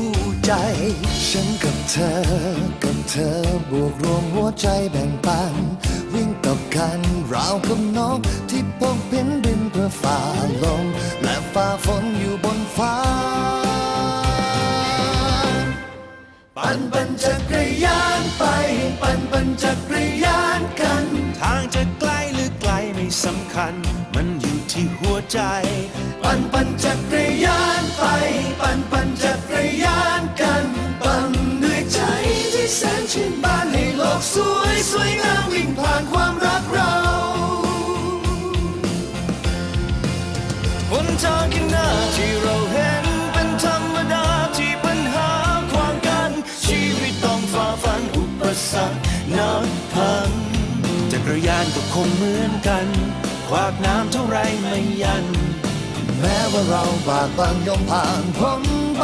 ใจ ฉันกับเธอ กับเธอบวกรวมหัวใจแบ่งปัน วิ่งกับกันราวกับนกที่พกพินบินเพื่อฝ่าลม และฝ่าฝนอยู่บนฟ้า ปั่นปั่นจักรยานไป ปั่นปั่นจักรยานกัน ทางจะไกลหรือไกลไม่สำคัญ มันอยู่ที่หัวใจ ปั่นปั่นจักร สวยสวยงามวิ่งผ่านความรักเราหนทางข้างหน้าที่เราเห็นเป็นธรรมดาที่ปัญหาขวางกัน ชีวิตต้องฝ่าฟันอุปสรรคนับพันจักรยานก็คงเหมือนกันขวากน้ำเท่าไรไม่ยัน แม้ว่าเราบากบั่นย่อมผ่านพ้นไป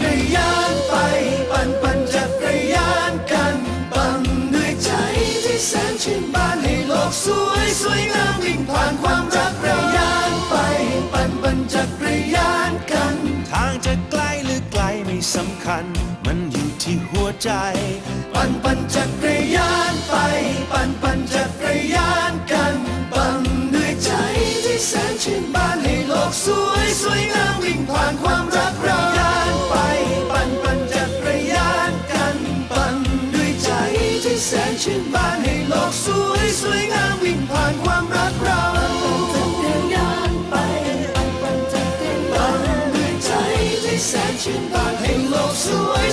ร สำคัญ มันอยู่ที่หัวใจ ปั่นปั่นจักรยานไป ปั่นปั่นจักรยานกัน ปั่นด้วยใจที่แสนชื่นบานให้โลกสวยสวยงามวิ่งผ่านความรักเราไป ปั่นปั่นจักรยานกัน ปั่นด้วยใจที่แสนชื่นบาน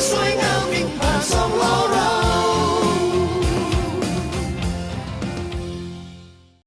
swing.